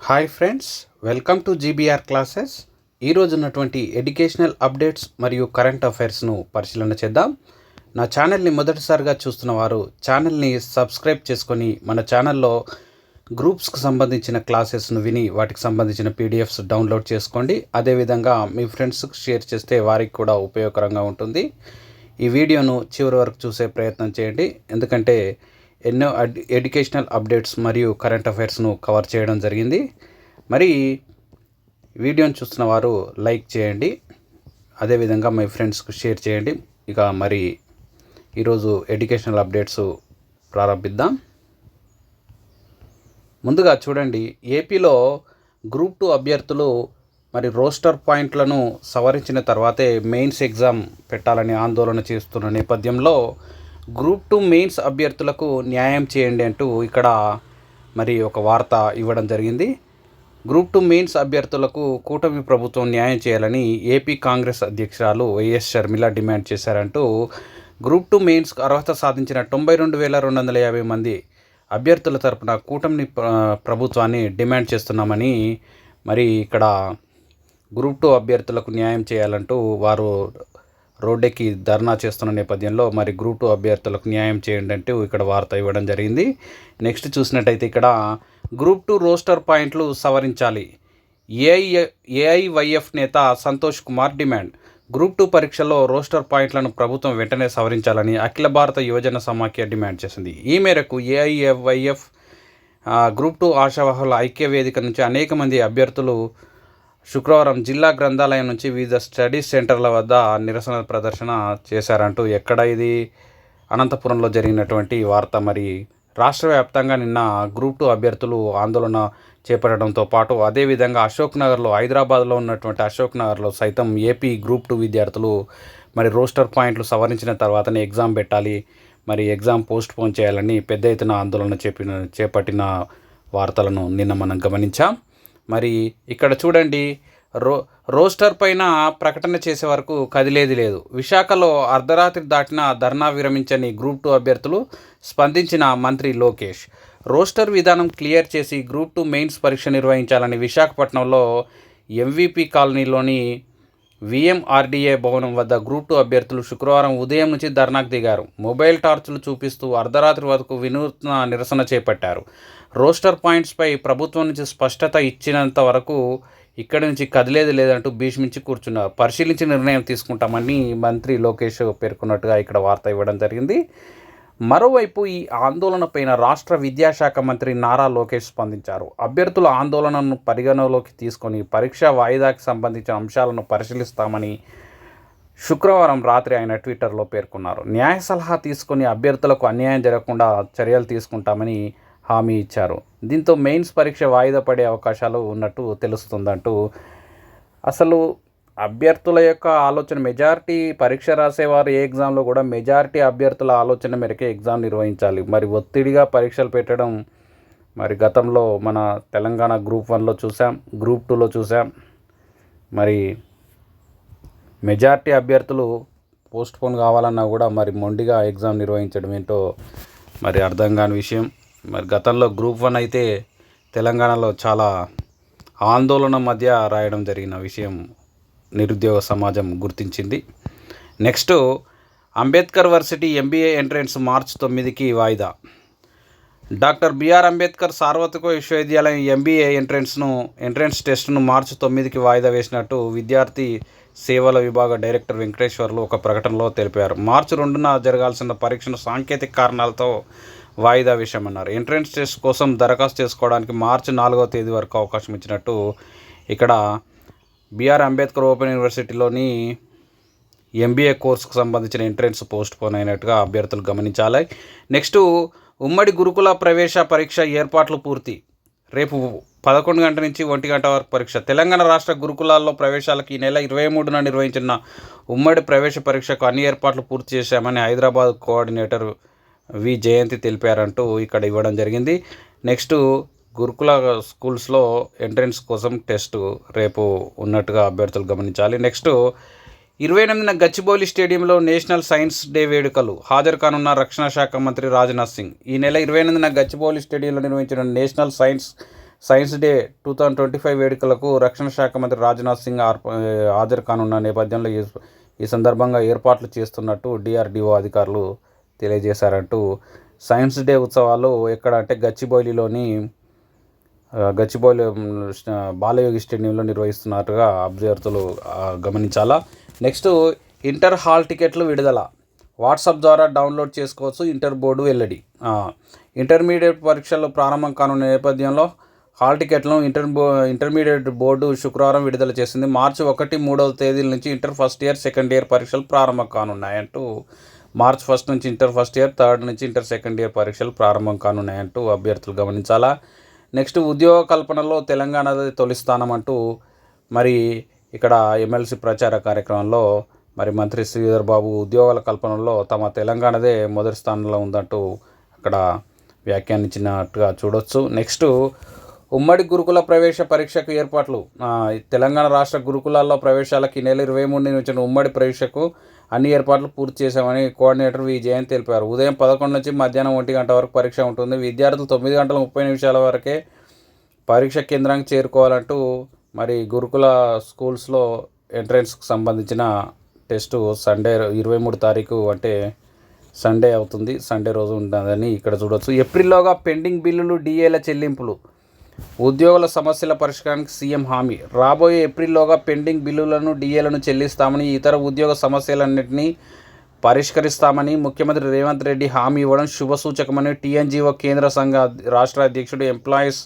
Hi friends welcome to GBR classes ఈరోజు ఉన్నటువంటి educational updates మరియు కరెంట్ అఫైర్స్ను పరిశీలన చేద్దాం. నా ఛానల్ని మొదటిసారిగా చూస్తున్న వారు ఛానల్ని సబ్స్క్రైబ్ చేసుకొని మన ఛానల్లో గ్రూప్స్కి సంబంధించిన క్లాసెస్ను విని వాటికి సంబంధించిన పీడిఎఫ్స్ డౌన్లోడ్ చేసుకోండి. అదేవిధంగా మీ ఫ్రెండ్స్కి షేర్ చేస్తే వారికి కూడా ఉపయోగకరంగా ఉంటుంది. ఈ వీడియోను చివరి వరకు చూసే ప్రయత్నం చేయండి. ఎందుకంటే ఎన్నో ఎడ్యుకేషనల్ అప్డేట్స్ మరియు కరెంట్ అఫైర్స్ను కవర్ చేయడం జరిగింది. మరి వీడియోని చూస్తున్న వారు లైక్ చేయండి. అదేవిధంగా మీ ఫ్రెండ్స్కు షేర్ చేయండి. ఇక మరి ఈరోజు ఎడ్యుకేషనల్ అప్డేట్స్ ప్రారంభిద్దాం. ముందుగా చూడండి. ఏపీలో గ్రూప్ టూ అభ్యర్థులు మరి రోస్టర్ పాయింట్లను సవరించిన తర్వాతే మెయిన్స్ ఎగ్జామ్ పెట్టాలని ఆందోళన చేస్తున్న నేపథ్యంలో గ్రూప్ టూ మెయిన్స్ అభ్యర్థులకు న్యాయం చేయండి అంటూ ఇక్కడ మరి ఒక వార్త ఇవ్వడం జరిగింది. గ్రూప్ టూ మెయిన్స్ అభ్యర్థులకు కూటమి ప్రభుత్వం న్యాయం చేయాలని ఏపీ కాంగ్రెస్ అధ్యక్షురాలు వైఎస్ షర్మిల డిమాండ్ చేశారంటూ గ్రూప్ టూ మెయిన్స్కు అర్హత సాధించిన తొంభై రెండు వేల రెండు వందల యాభై మంది అభ్యర్థుల తరపున కూటమి ప్రభుత్వాన్ని డిమాండ్ చేస్తున్నామని మరి ఇక్కడ గ్రూప్ టూ అభ్యర్థులకు న్యాయం చేయాలంటూ వారు రోడ్డెక్కి ధర్నా చేస్తున్న నేపథ్యంలో మరి గ్రూప్ టూ అభ్యర్థులకు న్యాయం చేయండి అంటూ ఇక్కడ వార్త ఇవ్వడం జరిగింది. నెక్స్ట్ చూసినట్టయితే ఇక్కడ గ్రూప్ టూ రోస్టర్ పాయింట్లు సవరించాలి. ఏఐ ఏఐవైఎఫ్ నేత Santosh Kumar demand. Group two పరీక్షల్లో రోస్టర్ పాయింట్లను ప్రభుత్వం వెంటనే సవరించాలని అఖిల భారత యువజన సమాఖ్య డిమాండ్ చేసింది. ఈ మేరకు ఏఐఎఫ్ఐఎఫ్ గ్రూప్ టూ ఆశావాహుల ఐక్య వేదిక నుంచి అనేక మంది అభ్యర్థులు శుక్రవారం జిల్లా గ్రంథాలయం నుంచి వివిధ స్టడీ సెంటర్ల వద్ద నిరసన ప్రదర్శన చేశారంటూ ఎక్కడ ఇది? అనంతపురంలో జరిగినటువంటి వార్త మరి రాష్ట్ర వ్యాప్తంగా నిన్న గ్రూప్ టూ అభ్యర్థులు ఆందోళన చేపట్టడంతో పాటు అదేవిధంగా అశోక్ నగర్లో హైదరాబాద్లో ఉన్నటువంటి అశోక్ నగర్లో సైతం ఏపీ గ్రూప్ టూ విద్యార్థులు మరి రోస్టర్ పాయింట్లు సవరించిన తర్వాతనే ఎగ్జామ్ పెట్టాలి మరి ఎగ్జామ్ పోస్ట్ పోన్ చేయాలని పెద్ద ఎత్తున ఆందోళన చేపిన చేపట్టిన వార్తలను నిన్న మనం గమనించాం. మరి ఇక్కడ చూడండి రో రోస్టర్ పైన ప్రకటన చేసే వరకు కదిలేది లేదు. విశాఖలో అర్ధరాత్రి దాటిన ధర్నా విరమించని గ్రూప్ టూ అభ్యర్థులు స్పందించిన మంత్రి లోకేష్. రోస్టర్ విధానం క్లియర్ చేసి గ్రూప్ టూ మెయిన్స్ పరీక్ష నిర్వహించాలని విశాఖపట్నంలో ఎంవిపి కాలనీలోని విఎంఆర్డీఏ భవనం వద్ద గ్రూప్ టూ అభ్యర్థులు శుక్రవారం ఉదయం నుంచి ధర్నాకు దిగారు. మొబైల్ టార్చులు చూపిస్తూ అర్ధరాత్రి వరకు వినూత్న నిరసన చేపట్టారు. రోస్టర్ పాయింట్స్పై ప్రభుత్వం నుంచి స్పష్టత ఇచ్చినంత వరకు ఇక్కడి నుంచి కదిలేది లేదంటూ భీష్మించి కూర్చున్నారు. పరిశీలించి నిర్ణయం తీసుకుంటామని మంత్రి లోకేష్ పేర్కొన్నట్టుగా ఇక్కడ వార్త ఇవ్వడం జరిగింది. మరోవైపు ఈ ఆందోళనపైన రాష్ట్ర విద్యాశాఖ మంత్రి నారా లోకేష్ స్పందించారు. అభ్యర్థుల ఆందోళనను పరిగణలోకి తీసుకొని పరీక్ష వాయిదాకి సంబంధించిన అంశాలను పరిశీలిస్తామని శుక్రవారం రాత్రి ఆయన ట్విట్టర్లో పేర్కొన్నారు. న్యాయ సలహా తీసుకొని అభ్యర్థులకు అన్యాయం జరగకుండా చర్యలు తీసుకుంటామని హామీ ఇచ్చారు. దీంతో మెయిన్స్ పరీక్ష వాయిదా పడే అవకాశాలు ఉన్నట్టు తెలుస్తుందంటూ అసలు అభ్యర్థుల యొక్క ఆలోచన మెజారిటీ పరీక్ష రాసేవారు ఏ ఎగ్జామ్లో కూడా మెజారిటీ అభ్యర్థుల ఆలోచన మేరకే ఎగ్జామ్ నిర్వహించాలి. మరి ఒత్తిడిగా పరీక్షలు పెట్టడం మరి గతంలో మన తెలంగాణ గ్రూప్ వన్లో చూసాం గ్రూప్ టూలో చూసాం మరి మెజారిటీ అభ్యర్థులు పోస్ట్పోన్ కావాలన్నా కూడా మరి మొండిగా ఎగ్జామ్ నిర్వహించడం ఏంటో మరి అర్థం కాని విషయం. మరి గతంలో గ్రూప్ వన్ అయితే తెలంగాణలో చాలా ఆందోళన మధ్య రాయడం జరిగిన విషయం నిరుద్యోగ సమాజం గుర్తించింది. Next Ambedkar varsity MBA entrance March తొమ్మిదికి వాయిదా. డాక్టర్ బిఆర్ అంబేద్కర్ సార్వత్రిక విశ్వవిద్యాలయం ఎంబీఏ ఎంట్రన్స్ను ఎంట్రన్స్ టెస్ట్ను మార్చి తొమ్మిదికి వాయిదా వేసినట్టు విద్యార్థి సేవల విభాగ డైరెక్టర్ వెంకటేశ్వర్లు ఒక ప్రకటనలో తెలిపారు. మార్చి రెండున జరగాల్సిన పరీక్షను సాంకేతిక కారణాలతో వాయిదా విషయం అన్నారు. ఎంట్రన్స్ టెస్ట్ కోసం దరఖాస్తు చేసుకోవడానికి మార్చి నాలుగవ తేదీ వరకు అవకాశం ఇచ్చినట్టు ఇక్కడ బిఆర్ అంబేద్కర్ ఓపెన్ యూనివర్సిటీలోని ఎంబీఏ కోర్సుకు సంబంధించిన ఎంట్రన్స్ పోస్ట్ పోన్ అయినట్టుగా అభ్యర్థులు గమనించాలి. నెక్స్ట్ ఉమ్మడి గురుకుల ప్రవేశ పరీక్ష ఏర్పాట్లు పూర్తి. రేపు పదకొండు గంటల నుంచి ఒంటి గంట వరకు పరీక్ష. తెలంగాణ రాష్ట్ర గురుకులాల్లో ప్రవేశాలకు ఈ నెల ఇరవై మూడున నిర్వహించిన ఉమ్మడి ప్రవేశ పరీక్షకు అన్ని ఏర్పాట్లు పూర్తి చేశామని హైదరాబాద్ కోఆర్డినేటర్ వి జయంతి తెలిపారంటూ ఇక్కడ ఇవ్వడం జరిగింది. నెక్స్ట్ గురుకుల స్కూల్స్లో ఎంట్రన్స్ కోసం టెస్ట్ రేపు ఉన్నట్టుగా అభ్యర్థులు గమనించాలి. నెక్స్ట్ ఇరవై ఎనిమిదిన గచ్చిబౌలి స్టేడియంలో నేషనల్ సైన్స్ డే వేడుకలు హాజరు కానున్న రక్షణ శాఖ మంత్రి రాజ్నాథ్ సింగ్. ఈ నెల ఇరవై ఎనిమిదిన గచ్చిబౌలి స్టేడియంలో నిర్వహించిన national science science day two thousand twenty five వేడుకలకు రక్షణ శాఖ మంత్రి రాజ్నాథ్ సింగ్ హాజరు కానున్న నేపథ్యంలో ఈ సందర్భంగా ఏర్పాట్లు చేస్తున్నట్టు డిఆర్డిఓ అధికారులు తెలియజేశారంటూ సైన్స్ డే ఉత్సవాలు ఎక్కడ అంటే గచ్చిబౌలిలోని గచ్చిబౌలి బాలయోగి స్టేడియంలో నిర్వహిస్తున్నట్టుగా అభ్యర్థులు గమనించాలా? నెక్స్ట్ ఇంటర్ హాల్ టికెట్లు విడుదల. వాట్సాప్ ద్వారా డౌన్లోడ్ చేసుకోవచ్చు ఇంటర్ బోర్డు వెల్లడి. ఇంటర్మీడియట్ పరీక్షలు ప్రారంభం కానున్న నేపథ్యంలో హాల్ టికెట్లను ఇంటర్ బో ఇంటర్మీడియట్ బోర్డు శుక్రవారం విడుదల చేసింది. మార్చి ఒకటి మూడవ తేదీల నుంచి inter first year second year పరీక్షలు ప్రారంభం కానున్నాయంటూ మార్చ్ ఫస్ట్ నుంచి ఇంటర్ ఫస్ట్ ఇయర్ థర్డ్ నుంచి ఇంటర్ సెకండ్ ఇయర్ పరీక్షలు ప్రారంభం కానున్నాయంటూ అభ్యర్థులు గమనించాలా? నెక్స్ట్ ఉద్యోగ కల్పనలో తెలంగాణది తొలి స్థానం అంటూ మరి ఇక్కడ ఎమ్మెల్సీ ప్రచార కార్యక్రమంలో మరి మంత్రి శ్రీధర్ బాబు ఉద్యోగాల కల్పనలో తమ తెలంగాణదే మొదటి స్థానంలో ఉందంటూ అక్కడ వ్యాఖ్యానించినట్టుగా చూడొచ్చు. నెక్స్ట్ ఉమ్మడి గురుకుల ప్రవేశ పరీక్షకు ఏర్పాట్లు. తెలంగాణ రాష్ట్ర గురుకులాల్లో ప్రవేశాలకు ఈ నెల ఇరవై మూడు నుంచి ఉమ్మడి పరీక్షకు అన్ని ఏర్పాట్లు పూర్తి చేశామని కోఆర్డినేటర్ వి జయన్ తెలిపారు. ఉదయం పదకొండు నుంచి మధ్యాహ్నం ఒంటి గంట వరకు పరీక్ష ఉంటుంది. విద్యార్థులు తొమ్మిది గంటల ముప్పై నిమిషాల వరకే పరీక్ష కేంద్రానికి చేరుకోవాలంటూ మరి గురుకుల స్కూల్స్లో ఎంట్రన్స్కి సంబంధించిన టెస్టు సండే ఇరవై మూడు తారీఖు అంటే సండే అవుతుంది. సండే రోజు ఉంటుందని ఇక్కడ చూడొచ్చు. ఏప్రిల్లోగా పెండింగ్ బిల్లులు డిఏల చెల్లింపులు. ఉద్యోగుల సమస్యల పరిష్కారానికి సీఎం హామీ. రాబోయే ఏప్రిల్లోగా పెండింగ్ బిల్లులను డిఏలను చెల్లిస్తామని ఇతర ఉద్యోగ సమస్యలన్నింటినీ పరిష్కరిస్తామని ముఖ్యమంత్రి రేవంత్ రెడ్డి హామీ ఇవ్వడం శుభసూచకమని టీఎన్జీఓ కేంద్ర సంఘ రాష్ట్ర అధ్యక్షుడు ఎంప్లాయీస్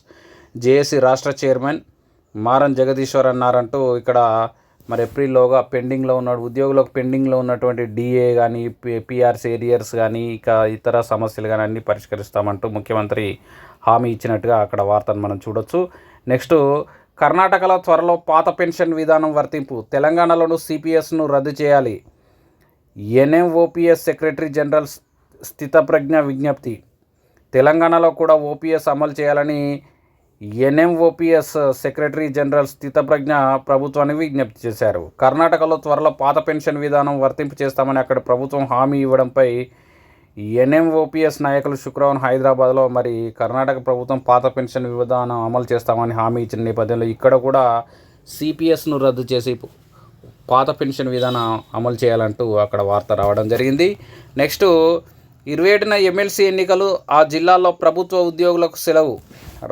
జేఏసీ రాష్ట్ర చైర్మన్ మారన్ జగదీశ్వర్ అన్నారంటూ ఇక్కడ మరి ఏప్రిల్లోగా పెండింగ్లో ఉన్న ఉద్యోగులకు పెండింగ్లో ఉన్నటువంటి డిఏ కానీ పిఆర్స్ ఏరియర్స్ కానీ ఇక ఇతర సమస్యలు కానీ అన్నీ పరిష్కరిస్తామంటూ ముఖ్యమంత్రి హామీ ఇచ్చినట్టుగా అక్కడ వార్తను మనం చూడొచ్చు. నెక్స్ట్ కర్ణాటకలో త్వరలో పాత పెన్షన్ విధానం వర్తింపు. తెలంగాణలోనూ సిపిఎస్ను రద్దు చేయాలి. ఎన్ఎంఓపిఎస్ సెక్రటరీ జనరల్ స్థితప్రజ్ఞ విజ్ఞప్తి. తెలంగాణలో కూడా ఓపీఎస్ అమలు చేయాలని ఎన్ఎంఓపిఎస్ సెక్రటరీ జనరల్ స్థితప్రజ్ఞ ప్రభుత్వానికి విజ్ఞప్తి చేశారు. కర్ణాటకలో త్వరలో పాత పెన్షన్ విధానం వర్తింపు చేస్తామని అక్కడ ప్రభుత్వం హామీ ఇవ్వడంపై ఎన్ఎంఓపిఎస్ నాయకులు శుక్రవారం హైదరాబాద్లో మరి కర్ణాటక ప్రభుత్వం పాత పెన్షన్ విధానం అమలు చేస్తామని హామీ ఇచ్చిన నేపథ్యంలో ఇక్కడ కూడా సిపిఎస్ను రద్దు చేసి పాత పెన్షన్ విధానం అమలు చేయాలంటూ అక్కడ వార్త రావడం జరిగింది. నెక్స్ట్ ఇరవై ఏడున ఎమ్మెల్సీ ఎన్నికలు ఆ జిల్లాల్లో ప్రభుత్వ ఉద్యోగులకు సెలవు.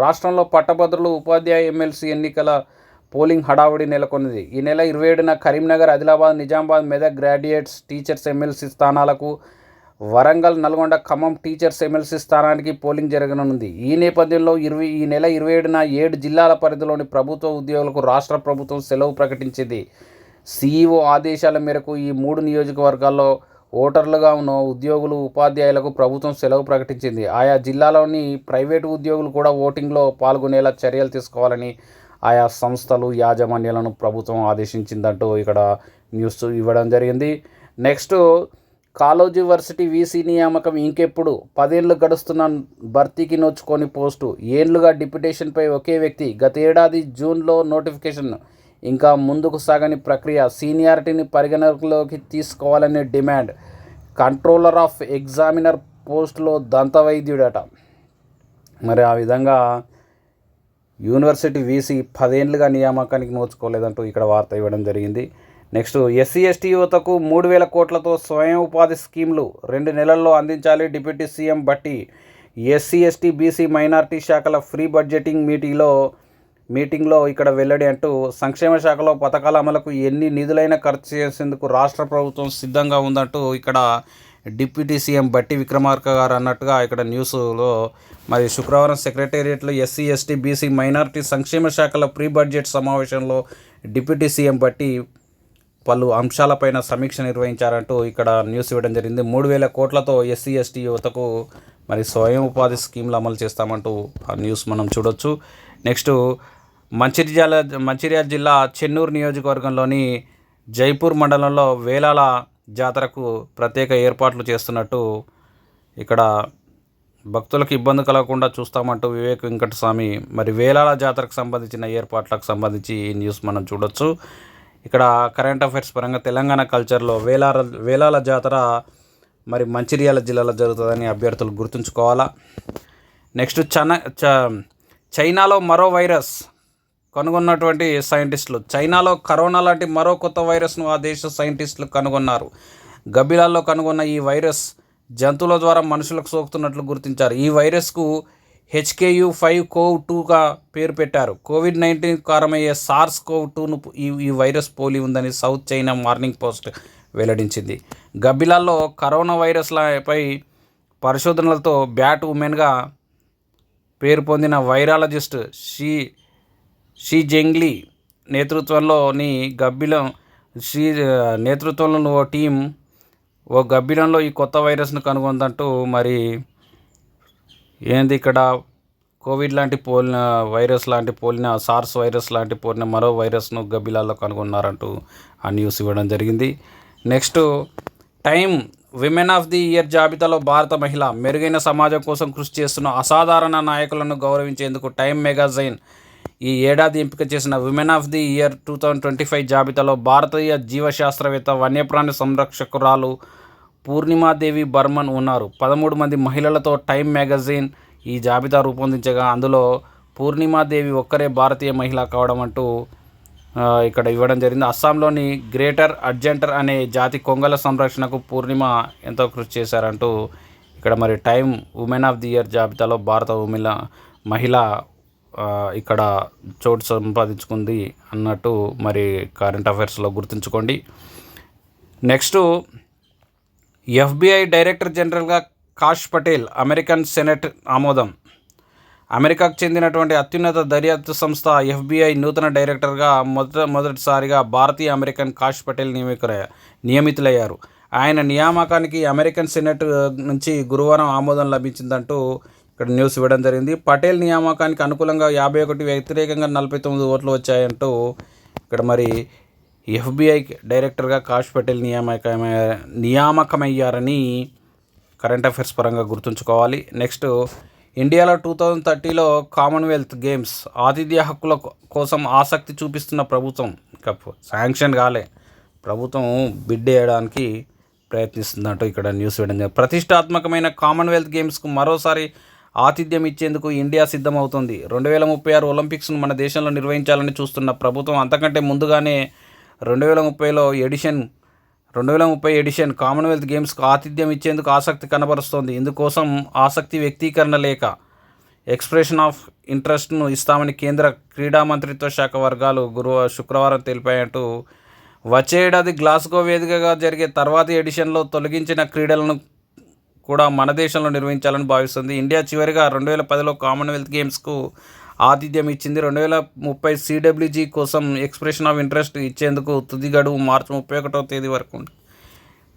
రాష్ట్రంలో పట్టభద్రులు ఉపాధ్యాయ ఎమ్మెల్సీ ఎన్నికల పోలింగ్ హడావుడి నెలకొన్నది. ఈ నెల ఇరవై ఏడున Karimnagar Adilabad Nizamabad Medak graduates teachers MLC స్థానాలకు వరంగల్ నల్గొండ ఖమ్మం టీచర్స్ ఎమ్మెల్సీ స్థానానికి పోలింగ్ జరగనుంది. ఈ నేపథ్యంలో ఇరవై ఈ నెల ఇరవై ఏడున ఏడు జిల్లాల పరిధిలోని ప్రభుత్వ ఉద్యోగులకు రాష్ట్ర ప్రభుత్వం సెలవు ప్రకటించింది. సీఈఓ ఆదేశాల మేరకు ఈ మూడు నియోజకవర్గాల్లో ఓటర్లుగా ఉన్న ఉద్యోగులు ఉపాధ్యాయులకు ప్రభుత్వం సెలవు ప్రకటించింది. ఆయా జిల్లాలోని ప్రైవేటు ఉద్యోగులు కూడా ఓటింగ్లో పాల్గొనేలా చర్యలు తీసుకోవాలని ఆయా సంస్థలు యాజమాన్యాలను ప్రభుత్వం ఆదేశించిందంటూ ఇక్కడ న్యూస్ ఇవ్వడం జరిగింది. నెక్స్ట్ కాలోజీ వర్సిటీ వీసీ నియామకం ఇంకెప్పుడు? పదేళ్ళు గడుస్తున్న భర్తీకి నోచుకొని పోస్టు. ఏండ్లుగా డిప్యుటేషన్పై ఒకే వ్యక్తి. గత ఏడాది జూన్లో నోటిఫికేషన్ ఇంకా ముందుకు సాగని ప్రక్రియ. సీనియారిటీని పరిగణలోకి తీసుకోవాలనే డిమాండ్. కంట్రోలర్ ఆఫ్ ఎగ్జామినర్ పోస్టులో దంతవైద్యుడట. మరి ఆ విధంగా యూనివర్సిటీ వీసీ పదేళ్ళుగా నియామకానికి నోచుకోలేదంటూ ఇక్కడ వార్త ఇవ్వడం జరిగింది. నెక్స్ట్ ఎస్సీ ఎస్టీ యువతకు మూడు వేల కోట్లతో స్వయం ఉపాధి స్కీమ్లు రెండు నెలల్లో అందించాలి deputy CM Bhatti SC ST BC minority శాఖల ఫ్రీ బడ్జెటింగ్ మీటింగ్లో మీటింగ్లో ఇక్కడ వెల్లడి అంటూ సంక్షేమ శాఖలో పథకాల అమలుకు ఎన్ని నిధులైనా ఖర్చు చేసేందుకు రాష్ట్ర ప్రభుత్వం సిద్ధంగా ఉందంటూ ఇక్కడ డిప్యూటీ సీఎం బట్టి విక్రమార్క గారు అన్నట్టుగా ఇక్కడ న్యూస్లో మరి శుక్రవారం సెక్రటేరియట్లో ఎస్సీ ఎస్టీ బీసీ మైనార్టీ సంక్షేమ శాఖల ప్రీ బడ్జెట్ సమావేశంలో డిప్యూటీ సీఎం బట్టి పలు అంశాలపైన సమీక్ష నిర్వహించారంటూ ఇక్కడ న్యూస్ ఇవ్వడం జరిగింది. మూడు వేల కోట్లతో ఎస్సీ ఎస్టీ యువతకు మరి స్వయం ఉపాధి స్కీమ్లు అమలు చేస్తామంటూ ఆ న్యూస్ మనం చూడొచ్చు. నెక్స్ట్ మంచిర్యాల మంచిర్యాల జిల్లా చెన్నూరు నియోజకవర్గంలోని జైపూర్ మండలంలో వేలాల జాతరకు ప్రత్యేక ఏర్పాట్లు చేస్తున్నట్టు ఇక్కడ భక్తులకు ఇబ్బంది కలగకుండా చూస్తామంటూ వివేక్ వెంకటస్వామి మరి వేలాల జాతరకు సంబంధించిన ఏర్పాట్లకు సంబంధించి ఈ న్యూస్ మనం చూడొచ్చు. ఇక్కడ కరెంట్ అఫైర్స్ పరంగా తెలంగాణ కల్చర్లో వేలాల వేలాల జాతర మరి మంచిర్యాల జిల్లాలో జరుగుతుందని అభ్యర్థులు గుర్తుంచుకోవాలా? నెక్స్ట్ చన చ చైనాలో మరో వైరస్ కనుగొన్నటువంటి సైంటిస్టులు. చైనాలో కరోనా లాంటి మరో కొత్త వైరస్ను ఆ దేశ సైంటిస్టులు కనుగొన్నారు. గబ్బిలాల్లో కనుగొన్న ఈ వైరస్ జంతువుల ద్వారా మనుషులకు సోకుతున్నట్లు గుర్తించారు. ఈ వైరస్కు హెచ్కేయు ఫైవ్ కోవ్ టూగా పేరు పెట్టారు. కోవిడ్ నైన్టీన్ కారణమయ్యే సార్స్ కోవ్ టూను ఈ ఈ వైరస్ పోలి ఉందని సౌత్ చైనా మార్నింగ్ పోస్ట్ వెల్లడించింది. గబ్బిలాల్లో కరోనా వైరస్లపై పరిశోధనలతో బ్యాట్ ఉమెన్గా పేరు పొందిన వైరాలజిస్ట్ షీ షీ జెంగ్లీ నేతృత్వంలోని గబ్బిలం షీ నేతృత్వంలోని ఓ టీం ఓ గబ్బిలంలో ఈ కొత్త వైరస్ను కనుగొందంటూ మరి ఏంది ఇక్కడ కోవిడ్ లాంటి పోలిన వైరస్ లాంటి పోలిన సార్స్ వైరస్ లాంటి పోలిన మరో వైరస్ను గబ్బిలాల్లో కనుగొన్నారంటూ ఆ న్యూస్ ఇవ్వడం జరిగింది. Next Time women of the year జాబితాలో భారత మహిళ మెరుగైన సమాజం కోసం కృషి చేస్తున్న అసాధారణ నాయకులను గౌరవించేందుకు టైం మెగాజైన్ ఈ ఏడాది ఎంపిక చేసిన women of the year two thousand twenty five జాబితాలో భారతీయ జీవశాస్త్రవేత్త వన్యప్రాణి సంరక్షకురాలు పూర్ణిమాదేవి బర్మన్ ఉన్నారు. పదమూడు మంది మహిళలతో టైమ్ మ్యాగజైన్ ఈ జాబితా రూపొందించగా అందులో పూర్ణిమాదేవి ఒక్కరే భారతీయ మహిళ కావడం అంటూ ఇక్కడ ఇవ్వడం జరిగింది. అస్సాంలోని గ్రేటర్ అర్జెంటర్ అనే జాతి కొంగల సంరక్షణకు పూర్ణిమ ఎంతో కృషి చేశారంటూ ఇక్కడ మరి Time women of the year జాబితాలో భారత ఉమెన్ మహిళ ఇక్కడ చోటు సంపాదించుకుంది అన్నట్టు మరి కరెంట్ అఫైర్స్లో గుర్తుంచుకోండి. నెక్స్ట్ ఎఫ్బిఐ డైరెక్టర్ జనరల్గా కాష్ పటేల్ అమెరికన్ సెనెట్ ఆమోదం. అమెరికాకు చెందినటువంటి అత్యున్నత దర్యాప్తు సంస్థ ఎఫ్బిఐ నూతన డైరెక్టర్గా మొదట మొదటిసారిగా భారతీయ అమెరికన్ కాష్ పటేల్ నియమితులయ్యారు నియమితులయ్యారు. ఆయన నియామకానికి అమెరికన్ సెనెట్ నుంచి గురువారం ఆమోదం లభించిందంటూ ఇక్కడ న్యూస్ ఇవ్వడం జరిగింది. పటేల్ నియామకానికి అనుకూలంగా యాభై ఒకటి వ్యతిరేకంగా నలభై తొమ్మిది ఓట్లు వచ్చాయంటూ ఇక్కడ మరి ఎఫ్బిఐ డైరెక్టర్గా కాష్ పటేల్ నియామకమై నియామకమయ్యారని కరెంట్ అఫైర్స్ పరంగా గుర్తుంచుకోవాలి. నెక్స్ట్ ఇండియాలో టూ థౌజండ్ థర్టీలో కామన్వెల్త్ గేమ్స్ ఆతిథ్య హక్కుల కోసం ఆసక్తి చూపిస్తున్న ప్రభుత్వం. ఇంకా శాంక్షన్ కాలే. ప్రభుత్వం బిడ్ వేయడానికి ప్రయత్నిస్తుందంటూ ఇక్కడ న్యూస్ వేయడం జరిగింది. ప్రతిష్టాత్మకమైన కామన్వెల్త్ గేమ్స్కు మరోసారి ఆతిథ్యం ఇచ్చేందుకు ఇండియా సిద్ధమవుతుంది. రెండు వేల ముప్పై ఆరు ఒలింపిక్స్ను మన దేశంలో నిర్వహించాలని చూస్తున్న ప్రభుత్వం అంతకంటే ముందుగానే రెండు వేల ముప్పైలో ఎడిషన్ రెండు వేల ముప్పై ఎడిషన్ కామన్వెల్త్ గేమ్స్కు ఆతిథ్యం ఇచ్చేందుకు ఆసక్తి కనబరుస్తోంది. ఇందుకోసం ఆసక్తి వ్యక్తీకరణ లేక ఎక్స్ప్రెషన్ ఆఫ్ ఇంట్రెస్ట్ను ఇస్తామని కేంద్ర క్రీడా మంత్రిత్వ శాఖ వర్గాలు గురువారం శుక్రవారం తెలిపాయంటూ వచ్చే ఏడాది గ్లాస్గో వేదికగా జరిగే తర్వాతి ఎడిషన్లో తొలగించిన క్రీడలను కూడా మన దేశంలో నిర్వహించాలని భావిస్తుంది. ఇండియా చివరిగా రెండు వేల పదిలో కామన్వెల్త్ గేమ్స్కు ఆతిథ్యం ఇచ్చింది. రెండు వేల ముప్పై సిడబ్ల్యూజీ కోసం ఎక్స్ప్రెషన్ ఆఫ్ ఇంట్రెస్ట్ ఇచ్చేందుకు తుది గడువు మార్చి ముప్పై ఒకటో తేదీ వరకు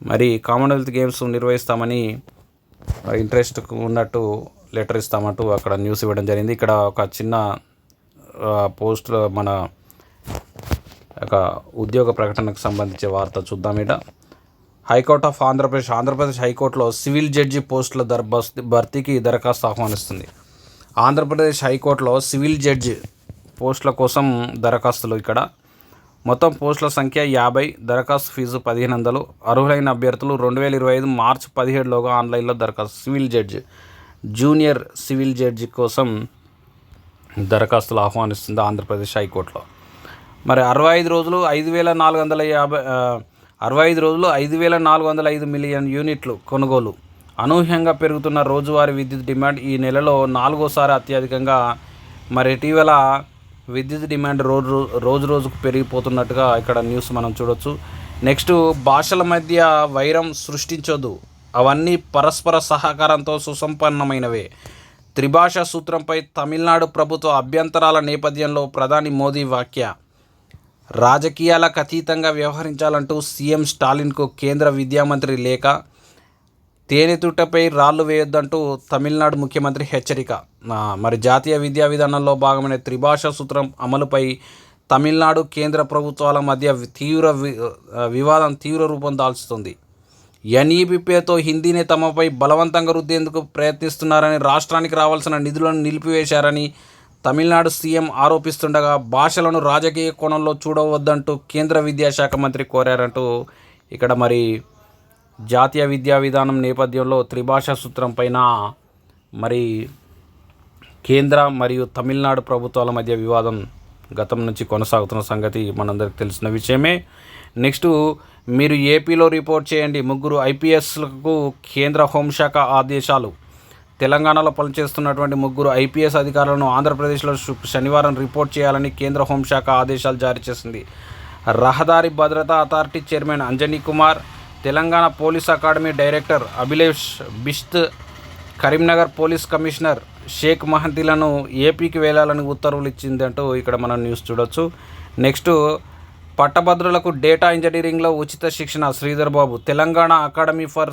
మరి కామన్వెల్త్ గేమ్స్ నిర్వహిస్తామని ఇంట్రెస్ట్ ఉన్నట్టు లెటర్ ఇస్తామంటూ అక్కడ న్యూస్ ఇవ్వడం జరిగింది. ఇక్కడ ఒక చిన్న పోస్ట్లో మన ఒక ఉద్యోగ ప్రకటనకు సంబంధించే వార్త చూద్దాం ఇక్కడ హైకోర్ట్ ఆఫ్ ఆంధ్రప్రదేశ్ ఆంధ్రప్రదేశ్ హైకోర్టులో సివిల్ జడ్జి పోస్టుల దర్ భర్తీకి దరఖాస్తు ఆహ్వానిస్తుంది. ఆంధ్రప్రదేశ్ హైకోర్టులో సివిల్ జడ్జి పోస్టుల కోసం దరఖాస్తులు ఇక్కడ. మొత్తం పోస్టుల సంఖ్య యాభై దరఖాస్తు ఫీజు పదిహేను వందలు అర్హులైన అభ్యర్థులు రెండు వేల ఇరవై ఐదు మార్చి పదిహేడులోగా ఆన్లైన్లో దరఖాస్తు civil judge junior civil judge కోసం దరఖాస్తులు ఆహ్వానిస్తుంది ఆంధ్రప్రదేశ్ హైకోర్టులో. మరి అరవై ఐదు రోజులు ఐదు వేల నాలుగు వందల యాభై అరవై ఐదు రోజులు ఐదు వేల నాలుగు వందల ఐదు మిలియన్ యూనిట్లు కొనుగోలు. అనూహ్యంగా పెరుగుతున్న రోజువారీ విద్యుత్ డిమాండ్ ఈ నెలలో నాలుగోసారి అత్యధికంగా. మరి ఇటీవల విద్యుత్ డిమాండ్ రోజు రోజు రోజుకు పెరిగిపోతున్నట్టుగా ఇక్కడ న్యూస్ మనం చూడొచ్చు. నెక్స్ట్ భాషల మధ్య వైరం సృష్టించొద్దు. అవన్నీ పరస్పర సహకారంతో సుసంపన్నమైనవే. త్రిభాషా సూత్రంపై తమిళనాడు ప్రభుత్వ అభ్యంతరాల నేపథ్యంలో ప్రధాని మోదీ వ్యాఖ్య. రాజకీయాలకు అతీతంగా వ్యవహరించాలంటూ సీఎం స్టాలిన్కు కేంద్ర విద్యామంత్రి లేఖ తేనెతుట్టపై రాళ్ళు వేయొద్దంటూ తమిళనాడు ముఖ్యమంత్రి హెచ్చరిక. మరి జాతీయ విద్యా విధానంలో భాగమైన త్రిభాషా సూత్రం అమలుపై తమిళనాడు కేంద్ర ప్రభుత్వాల మధ్య తీవ్ర వివాదం తీవ్ర రూపం దాల్చుతుంది. ఎన్ఈబిపితో హిందీని తమపై బలవంతంగా రుద్దేందుకు ప్రయత్నిస్తున్నారని రాష్ట్రానికి రావాల్సిన నిధులను నిలిపివేశారని తమిళనాడు సీఎం ఆరోపిస్తుండగా భాషలను రాజకీయ కోణంలో చూడవద్దంటూ కేంద్ర విద్యాశాఖ మంత్రి కోరారంటూ ఇక్కడ మరి జాతీయ విద్యా విధానం నేపథ్యంలో త్రిభాషా సూత్రం పైన మరి కేంద్ర మరియు తమిళనాడు ప్రభుత్వాల మధ్య వివాదం గతం నుంచి కొనసాగుతున్న సంగతి మనందరికి తెలిసిన విషయమే. నెక్స్ట్ మీరు ఏపీలో రిపోర్ట్ చేయండి. ముగ్గురు ఐపీఎస్లకు కేంద్ర హోంశాఖ ఆదేశాలు. తెలంగాణలో పనిచేస్తున్నటువంటి ముగ్గురు ఐపీఎస్ అధికారులను ఆంధ్రప్రదేశ్లో శనివారం రిపోర్ట్ చేయాలని కేంద్ర హోంశాఖ ఆదేశాలు జారీ చేసింది. రహదారి భద్రతా authority chairman Anjani Kumar Telangana police academy director Abhilesh Bisht Karimnagar police commissioner Shaik మహంతిలను ఏపీకి వెళ్ళాలని ఉత్తర్వులు ఇచ్చిందంటూ ఇక్కడ మనం న్యూస్ చూడొచ్చు. నెక్స్ట్ పట్టభద్రులకు డేటా ఇంజనీరింగ్లో ఉచిత శిక్షణ Sridhar Babu Telangana academy for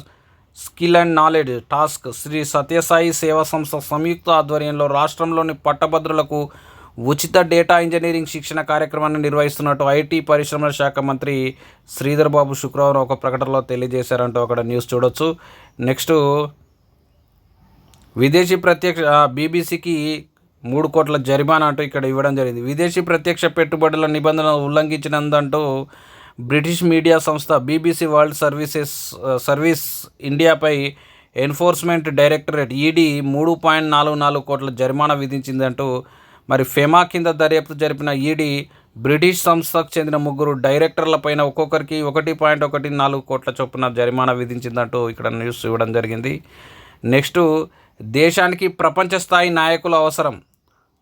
skill and knowledge TASK Sri Sathya Sai Seva సంస్థ సంయుక్త ఆధ్వర్యంలో రాష్ట్రంలోని పట్టభద్రులకు ఉచిత డేటా ఇంజనీరింగ్ శిక్షణ కార్యక్రమాన్ని నిర్వహిస్తున్నట్టు ఐటీ పరిశ్రమల శాఖ మంత్రి శ్రీధర్ బాబు శుక్రవారం ఒక ప్రకటనలో తెలియజేశారంటూ అక్కడ న్యూస్ చూడొచ్చు. నెక్స్ట్ విదేశీ ప్రత్యక్ష బీబీసీకి మూడు కోట్ల జరిమానా అంటూ ఇక్కడ ఇవ్వడం జరిగింది. విదేశీ ప్రత్యక్ష పెట్టుబడుల నిబంధనలు ఉల్లంఘించినందంటూ బ్రిటిష్ మీడియా సంస్థ బీబీసీ వరల్డ్ సర్వీసెస్ సర్వీస్ ఇండియాపై ఎన్ఫోర్స్మెంట్ డైరెక్టరేట్ ఈడీ మూడు పాయింట్ నాలుగు నాలుగు కోట్ల జరిమానా విధించిందంటూ మరి ఫెమా కింద దర్యాప్తు జరిపిన ఈడీ బ్రిటిష్ సంస్థకు చెందిన ముగ్గురు డైరెక్టర్లపైన ఒక్కొక్కరికి ఒకటి పాయింట్ ఒకటి నాలుగు కోట్ల చొప్పున జరిమానా విధించిందంటూ ఇక్కడ న్యూస్ ఇవ్వడం జరిగింది. నెక్స్ట్ దేశానికి ప్రపంచ స్థాయి నాయకుల అవసరం.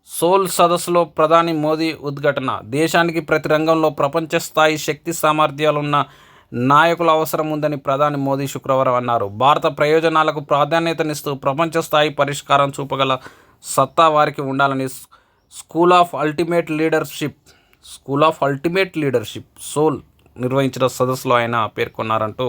సోల్ సదస్సులో ప్రధాని మోదీ ఉద్ఘాటన. దేశానికి ప్రతి రంగంలో ప్రపంచ స్థాయి శక్తి సామర్థ్యాలున్న నాయకుల అవసరం ఉందని ప్రధాని మోదీ శుక్రవారం అన్నారు. భారత ప్రయోజనాలకు ప్రాధాన్యతనిస్తూ ప్రపంచ స్థాయి పరిష్కారం చూపగల సత్తా వారికి ఉండాలని school of ultimate leadership school of ultimate leadership SOUL నిర్వహించిన సదస్సులో ఆయన పేర్కొన్నారంటూ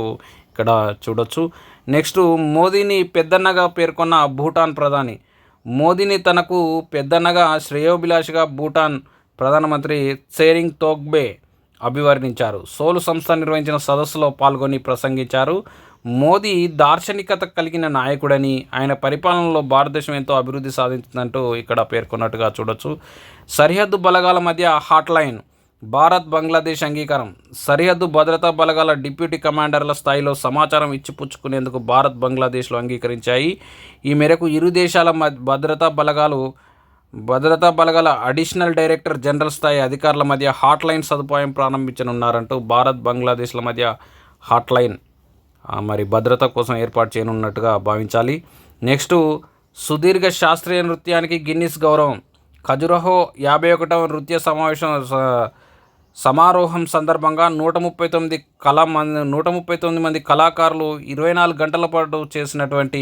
ఇక్కడ చూడొచ్చు. నెక్స్ట్ మోదీని పెద్దన్నగా పేర్కొన్న భూటాన్ ప్రధాని మోదీని తనకు పెద్దన్నగా శ్రేయోభిలాషిగా భూటాన్ ప్రధానమంత్రి సేరింగ్ తోగ్బే అభివర్ణించారు. సోలు సంస్థ నిర్వహించిన సదస్సులో పాల్గొని ప్రసంగించారు. మోదీ దార్శనికత కలిగిన నాయకుడని ఆయన పరిపాలనలో భారతదేశం ఎంతో అభివృద్ధి సాధించిందంటూ ఇక్కడ పేర్కొన్నట్టుగా చూడొచ్చు. సరిహద్దు బలగాల మధ్య హాట్లైన్ భారత్ బంగ్లాదేశ్ అంగీకారం. సరిహద్దు భద్రతా బలగాల డిప్యూటీ కమాండర్ల స్థాయిలో సమాచారం ఇచ్చిపుచ్చుకునేందుకు భారత్ బంగ్లాదేశ్లు అంగీకరించాయి. ఈ మేరకు ఇరు దేశాల మధ్య భద్రతా బలగాలు భద్రతా బలగాల అడిషనల్ డైరెక్టర్ జనరల్ స్థాయి అధికారుల మధ్య హాట్లైన్ సదుపాయం ప్రారంభించనున్నారంటూ భారత్ బంగ్లాదేశ్ల మధ్య హాట్లైన్ మరి భద్రత కోసం ఏర్పాటు చేయనున్నట్టుగా భావించాలి. నెక్స్ట్ సుదీర్ఘ శాస్త్రీయ నృత్యానికి గిన్నిస్ గౌరవం. ఖజురహో యాభై ఒకటవ నృత్య సమావేశం సమారోహం సందర్భంగా నూట ముప్పై తొమ్మిది కళా మంది నూట ముప్పై తొమ్మిది మంది కళాకారులు ఇరవై నాలుగు గంటల పాటు చేసినటువంటి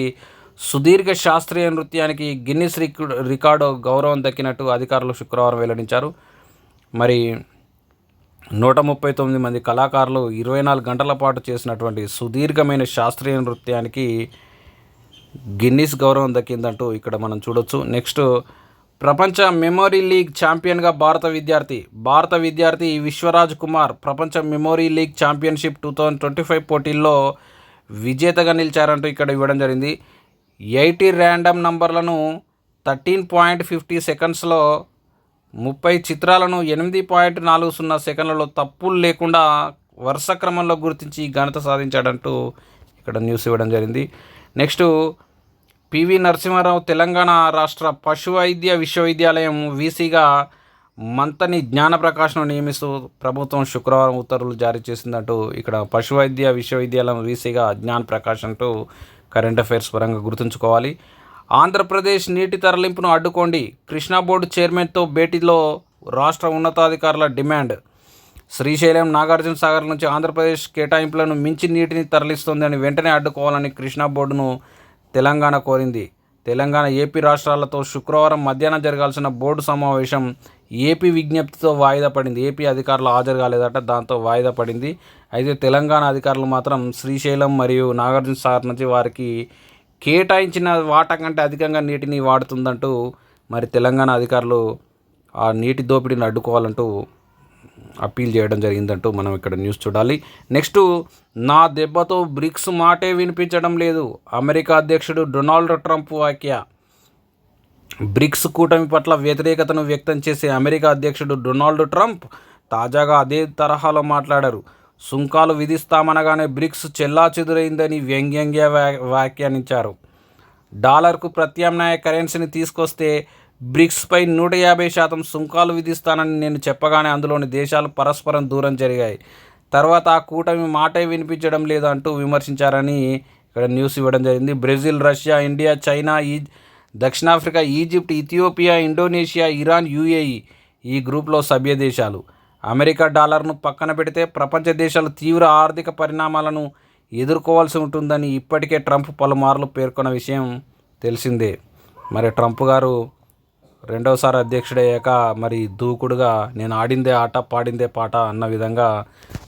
సుదీర్ఘ శాస్త్రీయ నృత్యానికి గిన్నిస్ రికార్డు గౌరవం దక్కినట్టు అధికారులు శుక్రవారం వెల్లడించారు. మరి నూట ముప్పై తొమ్మిది మంది కళాకారులు ఇరవై నాలుగు గంటల పాటు చేసినటువంటి సుదీర్ఘమైన శాస్త్రీయ నృత్యానికి గిన్నిస్ గౌరవం దక్కిందంటూ ఇక్కడ మనం చూడొచ్చు. నెక్స్ట్ ప్రపంచ మెమొరీ లీగ్ ఛాంపియన్గా భారత విద్యార్థి భారత విద్యార్థి విశ్వరాజ్ కుమార్ ప్రపంచ memory league championship two thousand twenty five పోటీల్లో విజేతగా నిలిచారంటూ ఇక్కడ ఇవ్వడం జరిగింది. ఎయిటీ ర్యాండమ్ నంబర్లను థర్టీన్ పాయింట్ ఫిఫ్టీ సెకండ్స్లో ముప్పై చిత్రాలను ఎనిమిది పాయింట్ నాలుగు సున్నా సెకండ్లలో తప్పులు లేకుండా వరుస క్రమంలో గుర్తించి ఘనత సాధించాడంటూ ఇక్కడ న్యూస్ ఇవ్వడం జరిగింది. నెక్స్ట్ పివి నరసింహారావు తెలంగాణ రాష్ట్ర పశు వైద్య విశ్వవిద్యాలయం వీసీగా మంతని జ్ఞానప్రకాశ్ను నియమిస్తూ ప్రభుత్వం శుక్రవారం ఉత్తర్వులు జారీ చేసిందంటూ ఇక్కడ పశు వైద్య విశ్వవిద్యాలయం వీసీగా జ్ఞాన్ ప్రకాష్ అంటూ కరెంట్ అఫైర్స్ పరంగా గుర్తుంచుకోవాలి. ఆంధ్రప్రదేశ్ నీటి తరలింపును అడ్డుకోండి. కృష్ణా బోర్డు చైర్మన్తో భేటీలో రాష్ట్ర ఉన్నతాధికారుల డిమాండ్. శ్రీశైలం నాగార్జున సాగర్ నుంచి ఆంధ్రప్రదేశ్ కేటాయింపులను మించి నీటిని తరలిస్తోందని వెంటనే అడ్డుకోవాలని కృష్ణా బోర్డును తెలంగాణ కోరింది. తెలంగాణ ఏపీ రాష్ట్రాలతో శుక్రవారం మధ్యాహ్నం జరగాల్సిన బోర్డు సమావేశం ఏపీ విజ్ఞప్తితో వాయిదా పడింది. ఏపీ అధికారులు హాజరు కాలేదట దాంతో వాయిదా పడింది. అయితే తెలంగాణ అధికారులు మాత్రం శ్రీశైలం మరియు నాగార్జున సార్ నుంచి వారికి కేటాయించిన వాటా కంటే అధికంగా నీటిని వాడుతుందంటూ మరి తెలంగాణ అధికారులు ఆ నీటి దోపిడీని అడ్డుకోవాలంటూ అప్పీల్ చేయడం జరిగిందంటూ మనం ఇక్కడ న్యూస్ చూడాలి. నెక్స్ట్ నా దెబ్బతో బ్రిక్స్ మాటే వినిపించడం లేదు. అమెరికా అధ్యక్షుడు డొనాల్డ్ ట్రంప్ వాక్య బ్రిక్స్ కూటమి పట్ల వ్యతిరేకతను వ్యక్తం చేసే అమెరికా అధ్యక్షుడు డొనాల్డ్ ట్రంప్ తాజాగా అదే తరహాలో మాట్లాడారు. సుంకాలు విధిస్తామనగానే బ్రిక్స్ చెల్లాచెదురైందని వ్యంగ్యంగా వ్యా- వ్యాఖ్యానించారు. డాలర్కు ప్రత్యామ్నాయ కరెన్సీని తీసుకొస్తే బ్రిక్స్పై నూట యాభై శాతం సుంకాలు విధిస్తానని నేను చెప్పగానే అందులోని దేశాలు పరస్పరం దూరం జరిగాయి. తర్వాత ఆ కూటమి మాటే వినిపించడం లేదు అంటూ విమర్శించారని ఇక్కడ న్యూస్ ఇవ్వడం జరిగింది. బ్రెజిల్ రష్యా ఇండియా చైనా ఈ దక్షిణాఫ్రికా Egypt Ethiopia Indonesia Iran UAE ఈ గ్రూప్లో సభ్య దేశాలు అమెరికా డాలర్ను పక్కన పెడితే ప్రపంచ దేశాలు తీవ్ర ఆర్థిక పరిణామాలను ఎదుర్కోవాల్సి ఉంటుందని ఇప్పటికే ట్రంప్ పలుమార్లు పేర్కొన్న విషయం తెలిసిందే. మరి ట్రంప్ గారు రెండవసారి అధ్యక్షుడయ్యాక మరి దూకుడుగా నేను ఆడిందే ఆట పాడిందే పాట అన్న విధంగా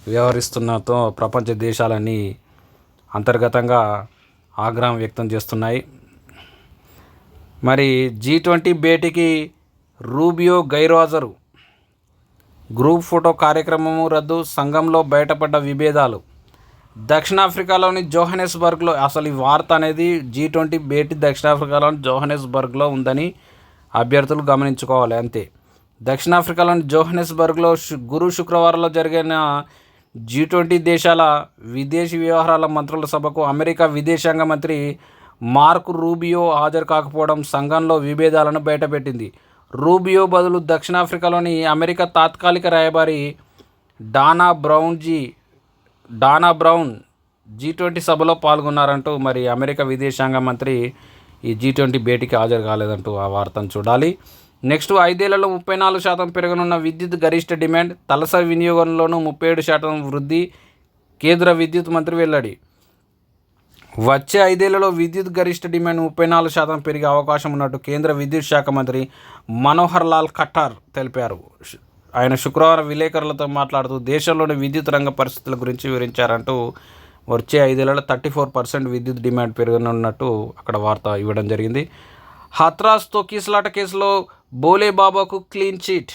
వ్యవహరిస్తున్నతో ప్రపంచ దేశాలన్నీ అంతర్గతంగా ఆగ్రహం వ్యక్తం చేస్తున్నాయి. మరి జీ ట్వంటీ భేటీకి రూబియో గైర్హాజరు గ్రూప్ ఫోటో కార్యక్రమము రద్దు సంఘంలో బయటపడ్డ విభేదాలు. దక్షిణాఫ్రికాలోని జోహనెస్బర్గ్లో అసలు ఈ వార్త అనేది జీ ట్వంటీ భేటీ దక్షిణాఫ్రికాలోని జోహనెస్బర్గ్లో ఉందని అభ్యర్థులు గమనించుకోవాలి అంతే. దక్షిణాఫ్రికాలోని జోహనెస్బర్గ్లో గురు శుక్రవారంలో జరిగిన జీ ట్వంటీ దేశాల విదేశీ వ్యవహారాల మంత్రుల సభకు అమెరికా విదేశాంగ మంత్రి మార్క్ రూబియో హాజరు కాకపోవడం సంఘంలో విభేదాలను బయటపెట్టింది. రూబియో బదులు దక్షిణాఫ్రికాలోని అమెరికా తాత్కాలిక రాయబారి డానా బ్రౌన్జీ డానా బ్రౌన్ జీ ట్వంటీ సభలో పాల్గొన్నారంటూ మరి అమెరికా విదేశాంగ మంత్రి ఈ జీ ట్వంటీ భేటీకి హాజరు కాలేదంటూ ఆ వార్తను చూడాలి. నెక్స్ట్ ఐదేళ్ళలో ముప్పై నాలుగు శాతం పెరగనున్న విద్యుత్ గరిష్ట డిమాండ్ తలసరి వినియోగంలోనూ ముప్పై ఏడు శాతం వృద్ధి కేంద్ర విద్యుత్ మంత్రి వెల్లడి. వచ్చే ఐదేళ్ళలో విద్యుత్ గరిష్ట డిమాండ్ ముప్పై నాలుగు శాతం పెరిగే అవకాశం ఉన్నట్టు కేంద్ర విద్యుత్ శాఖ మంత్రి మనోహర్ లాల్ ఖట్టార్ తెలిపారు. ఆయన శుక్రవారం విలేకరులతో మాట్లాడుతూ దేశంలోని విద్యుత్ రంగ పరిస్థితుల గురించి వివరించారంటూ వచ్చే ఐదేళ్ళలో థర్టీ ఫోర్ పర్సెంట్ విద్యుత్ డిమాండ్ పెరగనున్నట్టు అక్కడ వార్త ఇవ్వడం జరిగింది. హత్రాస్ తొకీస్లాట కేసులో బోలే బాబాకు క్లీన్ చిట్.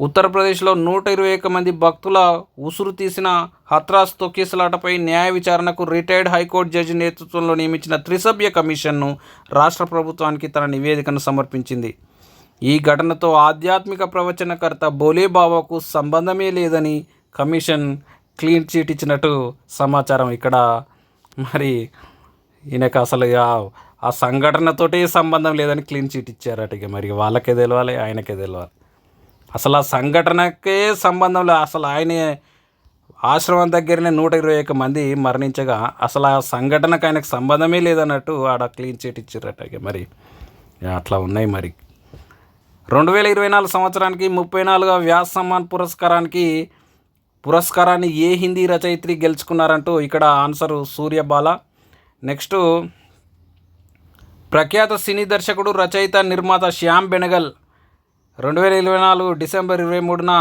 ఉత్తరప్రదేశ్లో నూట ఇరవై ఒక్క మంది భక్తుల ఉసురు తీసిన హత్రాస్ తొక్కిసలాటపై న్యాయ విచారణకు రిటైర్డ్ హైకోర్టు జడ్జి నేతృత్వంలో నియమించిన త్రిసభ్య కమిషన్ను రాష్ట్ర ప్రభుత్వానికి తన నివేదికను సమర్పించింది. ఈ ఘటనతో ఆధ్యాత్మిక ప్రవచనకర్త బోలే బాబాకు సంబంధమే లేదని కమిషన్ క్లీన్ చీట్ ఇచ్చినట్టు సమాచారం ఇక్కడ. మరి ఈయనకు అసలు ఆ- సంఘటనతోటి సంబంధం లేదని క్లీన్ చీట్ ఇచ్చారట ఇక. మరి వాళ్ళకే తెలవాలి ఆయనకే తెలవాలి. అసలు ఆ సంఘటనకే సంబంధం లేదు అసలు ఆయనే ఆశ్రమం దగ్గరనే నూట ఇరవై ఒక్క మంది మరణించగా అసలు ఆ సంఘటనకు ఆయనకు సంబంధమే లేదన్నట్టు ఆడ క్లీన్ చీట్ ఇచ్చారట ఇక. మరి అట్లా ఉన్నాయి మరి. రెండు వేల ఇరవై నాలుగు సంవత్సరానికి ముప్పై నాలుగవ వ్యాస్ సమ్మాన్ పురస్కారానికి పురస్కారాన్ని ఏ హిందీ రచయిత్రి గెలుచుకున్నారంటూ ఇక్కడ ఆన్సరు సూర్యబాల. నెక్స్ట్ ప్రఖ్యాత సినీ దర్శకుడు రచయిత నిర్మాత శ్యామ్ బెనగల్ రెండు వేల ఇరవై నాలుగు డిసెంబర్ ఇరవై మూడున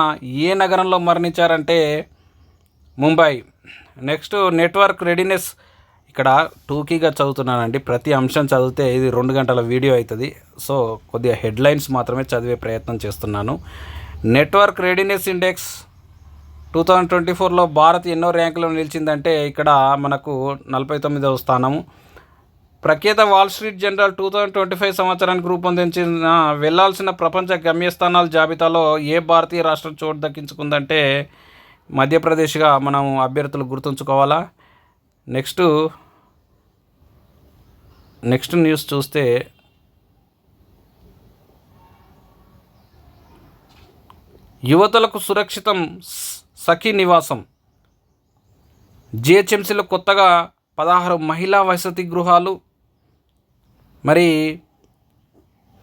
ఏ నగరంలో మరణించారంటే ముంబై. నెక్స్ట్ నెట్వర్క్ రెడీనెస్ ఇక్కడ టూకీగా చదువుతున్నానండి. ప్రతి అంశం చదివితే ఇది రెండు గంటల వీడియో అవుతుంది. సో కొద్దిగా హెడ్లైన్స్ మాత్రమే చదివే ప్రయత్నం చేస్తున్నాను. Network readiness index two thousand twenty ఫోర్లో భారత్ ఎన్నో ర్యాంకులో నిలిచిందంటే ఇక్కడ మనకు నలభై తొమ్మిదవ స్థానము. ప్రఖ్యాత Wall Street journal two thousand twenty five సంవత్సరానికి రూపొందించిన వెళ్ళాల్సిన ప్రపంచ గమ్యస్థానాల జాబితాలో ఏ భారతీయ రాష్ట్రం చోటు దక్కించుకుందంటే మధ్యప్రదేశ్గా మనం అభ్యర్థులు గుర్తుంచుకోవాలా? నెక్స్ట్ నెక్స్ట్ న్యూస్ చూస్తే యువతలకు సురక్షితం సఖీ నివాసం. జిహెచ్ఎంసీలో కొత్తగా పదహారు మహిళా వసతి గృహాలు. మరి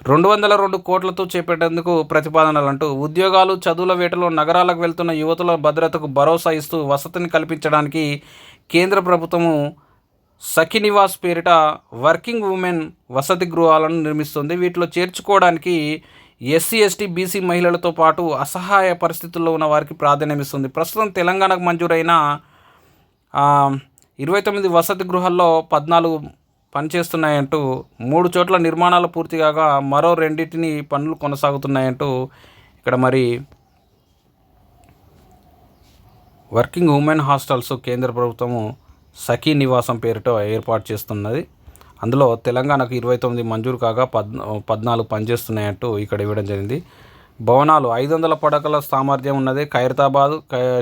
రెండు వందల రెండు కోట్లతో చేపట్టేందుకు ప్రతిపాదనలు అంటూ ఉద్యోగాలు చదువుల వేటలో నగరాలకు వెళ్తున్న యువతుల భద్రతకు భరోసా ఇస్తూ వసతిని కల్పించడానికి కేంద్ర ప్రభుత్వము సఖి నివాస్ పేరిట వర్కింగ్ ఉమెన్ వసతి గృహాలను నిర్మిస్తుంది. వీటిలో చేర్చుకోవడానికి ఎస్సీ ఎస్టీ బీసీ మహిళలతో పాటు అసహాయ పరిస్థితుల్లో ఉన్న వారికి ప్రాధాన్యం ఇస్తుంది. ప్రస్తుతం తెలంగాణకు మంజూరైన ఇరవై తొమ్మిది వసతి గృహాల్లో పద్నాలుగు పనిచేస్తున్నాయంటూ మూడు చోట్ల నిర్మాణాలు పూర్తి కాగా మరో రెండింటిని పనులు కొనసాగుతున్నాయంటూ ఇక్కడ మరి వర్కింగ్ ఉమెన్ హాస్టల్స్ కేంద్ర ప్రభుత్వము సఖీ నివాసం పేరుతో ఏర్పాటు చేస్తున్నది. అందులో తెలంగాణకు ఇరవై తొమ్మిది మంజూరు కాగా పద్ పద్నాలుగు పనిచేస్తున్నాయంటూ ఇక్కడ ఇవ్వడం జరిగింది. భవనాలు ఐదు వందల పడకల సామర్థ్యం ఉన్నది ఖైరతాబాద్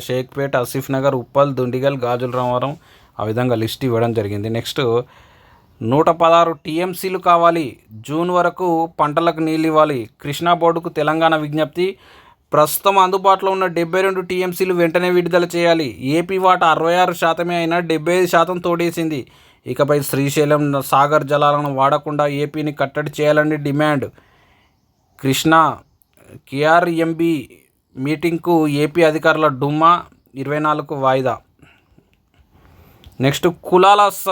షేక్పేట్ ఆసిఫ్ నగర్ ఉప్పల్ దుండిగల్ గాజుల రామవరం ఆ విధంగా లిస్ట్ ఇవ్వడం జరిగింది. నెక్స్ట్ నూట పదహారు టీఎంసీలు కావాలి. జూన్ వరకు పంటలకు నీళ్ళు ఇవ్వాలి. కృష్ణా బోర్డుకు తెలంగాణ విజ్ఞప్తి. ప్రస్తుతం అందుబాటులో ఉన్న డెబ్బై రెండు టీఎంసీలు వెంటనే విడుదల చేయాలి. ఏపీ వాటా అరవై ఆరు శాతమే అయినా డెబ్బై ఐదు శాతం తోడేసింది. ఇకపై శ్రీశైలం సాగర్ జలాలను వాడకుండా ఏపీని కట్టడి చేయాలని డిమాండ్. కృష్ణా కేఆర్ఎంబి మీటింగ్కు ఏపీ అధికారుల డుమ్మా ఇరవై నాలుగు వాయిదా. నెక్స్ట్ కులాల స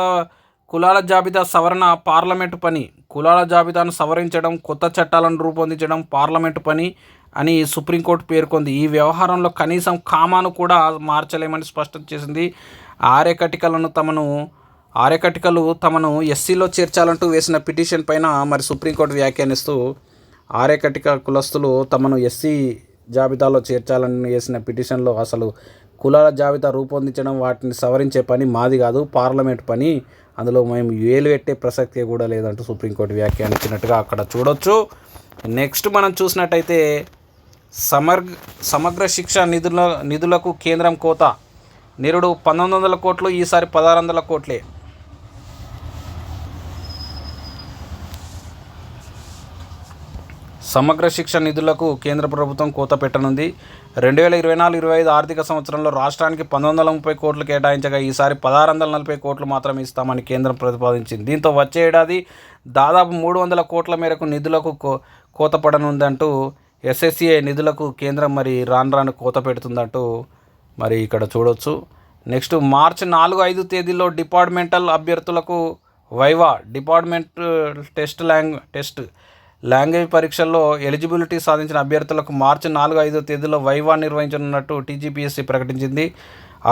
కులాల జాబితా సవరణ పార్లమెంటు పని. కులాల జాబితాను సవరించడం కొత్త చట్టాలను రూపొందించడం పార్లమెంటు పని అని సుప్రీంకోర్టు పేర్కొంది. ఈ వ్యవహారంలో కనీసం కామాను కూడా మార్చలేమని స్పష్టం చేసింది. ఆర్యకటికలను తమను ఆర్యకటికలు తమను ఎస్సీలో చేర్చాలంటూ వేసిన పిటిషన్ పైన మరి సుప్రీంకోర్టు వ్యాఖ్యానిస్తూ ఆర్యకటిక కులస్తులు తమను ఎస్సీ జాబితాలో చేర్చాలని వేసిన పిటిషన్లో అసలు కులాల జాబితా రూపొందించడం వాటిని సవరించే పని మాది కాదు పార్లమెంట్ పని. అందులో మేము వేలు పెట్టే ప్రసక్తి కూడా లేదంటూ సుప్రీంకోర్టు వ్యాఖ్యానించినట్టుగా అక్కడ చూడొచ్చు. నెక్స్ట్ మనం చూసినట్టయితే సమర్ సమగ్ర శిక్ష నిధుల నిధులకు కేంద్రం కోత. నిరుడు పంతొమ్మిది వందల కోట్లు ఈసారి పదహారు వందల కోట్లే. సమగ్ర శిక్ష నిధులకు కేంద్ర ప్రభుత్వం కోత పెట్టనుంది. రెండు వేల ఇరవై నాలుగు ఇరవై ఐదు ఆర్థిక సంవత్సరంలో రాష్ట్రానికి పంతొమ్మిది వందల ముప్పై కోట్లు కేటాయించగా ఈసారి పదహారు వందల నలభై కోట్లు మాత్రమే ఇస్తామని కేంద్రం ప్రతిపాదించింది. దీంతో వచ్చే ఏడాది దాదాపు మూడు వందల కోట్ల మేరకు నిధులకు కో కోత పడనుందంటూ ఎస్ఎస్సిఐ నిధులకు కేంద్రం మరి రాను రాను కోత పెడుతుందంటూ మరి ఇక్కడ చూడొచ్చు. నెక్స్ట్ మార్చి నాలుగు ఐదు తేదీలో డిపార్ట్మెంటల్ అభ్యర్థులకు viva department test long test language పరీక్షల్లో ఎలిజిబిలిటీ సాధించిన అభ్యర్థులకు మార్చి నాలుగు ఐదో తేదీలో వైవా నిర్వహించనున్నట్టు టీజీపీఎస్సీ ప్రకటించింది.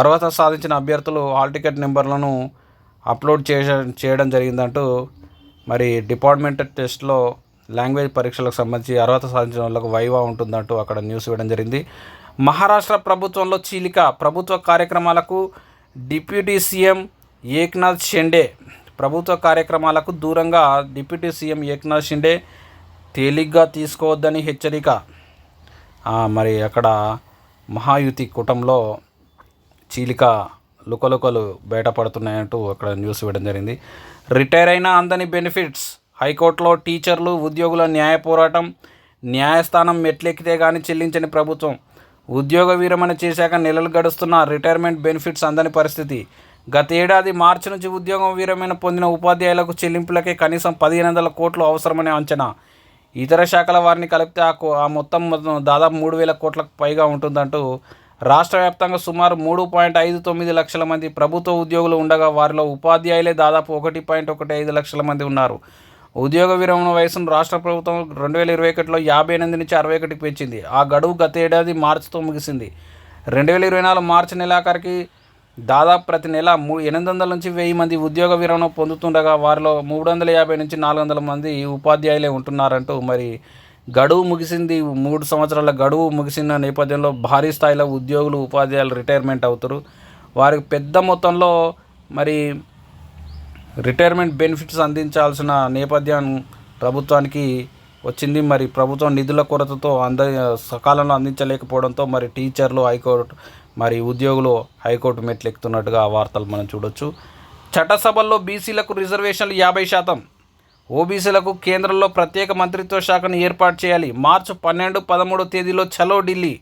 అర్హత సాధించిన అభ్యర్థులు హాల్ టికెట్ నెంబర్లను అప్లోడ్ చేయ చేయడం జరిగిందంటూ మరి డిపార్ట్మెంట్ టెస్ట్లో లాంగ్వేజ్ పరీక్షలకు సంబంధించి అర్హత సాధించిన వాళ్ళకు వైవా ఉంటుందంటూ అక్కడ న్యూస్ ఇవ్వడం జరిగింది. మహారాష్ట్ర ప్రభుత్వంలో చీలిక. ప్రభుత్వ కార్యక్రమాలకు డిప్యూటీ సీఎం ఏక్నాథ్ షిండే ప్రభుత్వ కార్యక్రమాలకు దూరంగా డిప్యూటీ సీఎం ఏక్నాథ్ షిండే తేలిగ్గా తీసుకోవద్దని హెచ్చరిక. మరి అక్కడ మహాయుతి కూటంలో చీలిక లుకలుకలు బయటపడుతున్నాయంటూ అక్కడ న్యూస్ ఇవ్వడం జరిగింది. రిటైర్ అయిన అందని బెనిఫిట్స్. హైకోర్టులో టీచర్లు ఉద్యోగుల న్యాయ పోరాటం న్యాయస్థానం మెట్లెక్కితే కానీ చెల్లించని ప్రభుత్వం. ఉద్యోగ విరమణ చేశాక నెలలు గడుస్తున్న రిటైర్మెంట్ బెనిఫిట్స్ అందని పరిస్థితి. గత ఏడాది మార్చి నుంచి ఉద్యోగం విరమణ పొందిన ఉపాధ్యాయులకు చెల్లింపులకే కనీసం పదిహేను వందల కోట్లు అవసరమనే అంచనా. ఇతర శాఖల వారిని కలిపితే ఆ కో- ఆ మొత్తం మొత్తం దాదాపు మూడు వేల కోట్లకు పైగా ఉంటుందంటూ రాష్ట్ర వ్యాప్తంగా సుమారు మూడు పాయింట్ ఐదు తొమ్మిది లక్షల మంది ప్రభుత్వ ఉద్యోగులు ఉండగా వారిలో ఉపాధ్యాయులే దాదాపు ఒకటి పాయింట్ ఒకటి ఐదు లక్షల మంది ఉన్నారు. ఉద్యోగ విరమణ వయసును రాష్ట్ర ప్రభుత్వం రెండు వేల ఇరవై ఒకటిలో యాభై ఎనిమిది నుంచి అరవై ఒకటికి పెంచింది. ఆ గడువు గత ఏడాది మార్చితో ముగిసింది. రెండు వేల ఇరవై నాలుగు మార్చి నెలాఖరికి దాదాపు ప్రతి నెల మూ ఎనిమిది వందల నుంచి వెయ్యి మంది ఉద్యోగ విరమణ పొందుతుండగా వారిలో మూడు వందల యాభై నుంచి నాలుగు వందల మంది ఉపాధ్యాయులే ఉంటున్నారంటూ మరి గడువు ముగిసింది. మూడు సంవత్సరాల గడువు ముగిసిన నేపథ్యంలో భారీ స్థాయిలో ఉద్యోగులు ఉపాధ్యాయులు రిటైర్మెంట్ అవుతారు. వారికి పెద్ద మొత్తంలో మరి రిటైర్మెంట్ బెనిఫిట్స్ అందించాల్సిన నేపథ్యం ప్రభుత్వానికి వచ్చింది. మరి ప్రభుత్వం నిధుల కొరతతో అంద సకాలంలో అందించలేకపోవడంతో మరి టీచర్లు హైకోర్టు మరి ఉద్యోగులు హైకోర్టు మెట్లు ఎక్కుతున్నట్టుగా ఆ వార్తలు మనం చూడొచ్చు. చట్టసభల్లో బీసీలకు రిజర్వేషన్లు యాభై శాతం. ఓబీసీలకు కేంద్రంలో ప్రత్యేక మంత్రిత్వ శాఖను ఏర్పాటు చేయాలి. మార్చి పన్నెండు పదమూడో తేదీలో చలో ఢిల్లీ.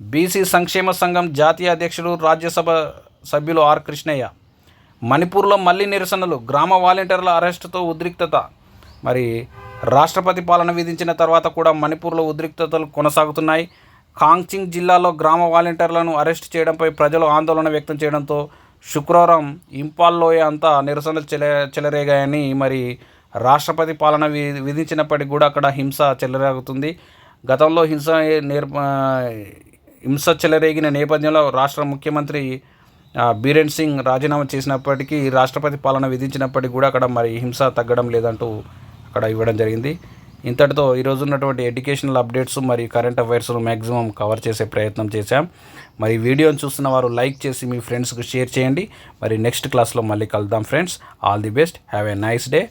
బీసీ సంక్షేమ సంఘం జాతీయ అధ్యక్షుడు రాజ్యసభ సభ్యులు ఆర్ కృష్ణయ్య. మణిపూర్లో మళ్ళీ నిరసనలు. గ్రామ వాలంటీర్ల అరెస్టుతో ఉద్రిక్తత. మరి రాష్ట్రపతి పాలన విధించిన తర్వాత కూడా మణిపూర్లో ఉద్రిక్తతలు కొనసాగుతున్నాయి. కాంగ్చింగ్ జిల్లాలో గ్రామ వాలంటీర్లను అరెస్ట్ చేయడంపై ప్రజలు ఆందోళన వ్యక్తం చేయడంతో శుక్రవారం ఇంపాల్లోయ అంతా నిరసనలు చెల చెలరేగాయని మరి రాష్ట్రపతి పాలన వి విధించినప్పటికీ కూడా అక్కడ హింస చెలరేగుతుంది. గతంలో హింస నేర్ హింస చెలరేగిన నేపథ్యంలో రాష్ట్ర ముఖ్యమంత్రి బీరేన్ సింగ్ రాజీనామా చేసినప్పటికీ రాష్ట్రపతి పాలన విధించినప్పటికీ కూడా అక్కడ మరి హింస తగ్గడం లేదంటూ అక్కడ ఇవ్వడం జరిగింది. ఇంతటితో ఈరోజు ఉన్నటువంటి ఎడ్యుకేషనల్ అప్డేట్స్ మరియు కరెంట్ అఫైర్స్ను మ్యాక్సిమం కవర్ చేసే ప్రయత్నం చేశాం. మరి వీడియోని చూస్తున్న వారు లైక్ చేసి మీ ఫ్రెండ్స్కి షేర్ చేయండి. మరి నెక్స్ట్ క్లాస్లో మళ్ళీ కలుద్దాం friends. All the best. Have a nice day.